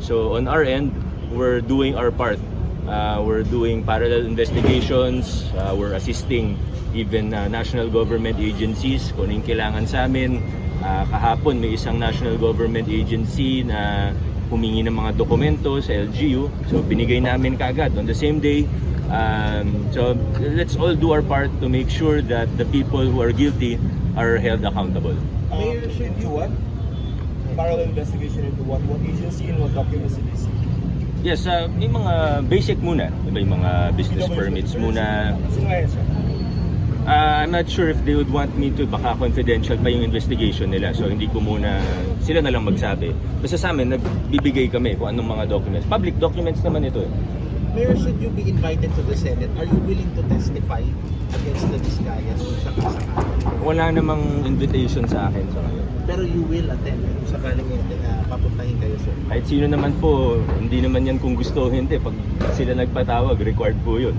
So on our end, we're doing our part. Uh, we're doing parallel investigations. Uh, we're assisting even uh, national government agencies kung anong kailangan sa amin. Uh, kahapon may isang national government agency na humingi ng mga dokumento sa LGU. So binigay namin kaagad on the same day. Um, so let's all do our part to make sure that the people who are guilty are held accountable. Mayor, should you what? Parallel investigation into what? What agency and what documents did they see? Yes, uh, may mga basic muna. Diba yung mga business permits muna. Sino? Uh, I'm not sure if they would want me to, baka confidential pa yung investigation nila. So hindi ko muna, sila na lang magsabi. Basta sa amin, nagbibigay kami kung anong mga documents. Public documents naman ito eh. Mayor, should you be invited to the Senate, are you willing to testify against the Vizcayas kung sakasakali? Wala namang invitation sa akin sa ngayon. Pero you will attend kung sakaling uh, papuntahin kayo, sir. Kahit sino naman po, hindi naman yan kung gusto o hindi. Pag sila nagpatawag, required po yun.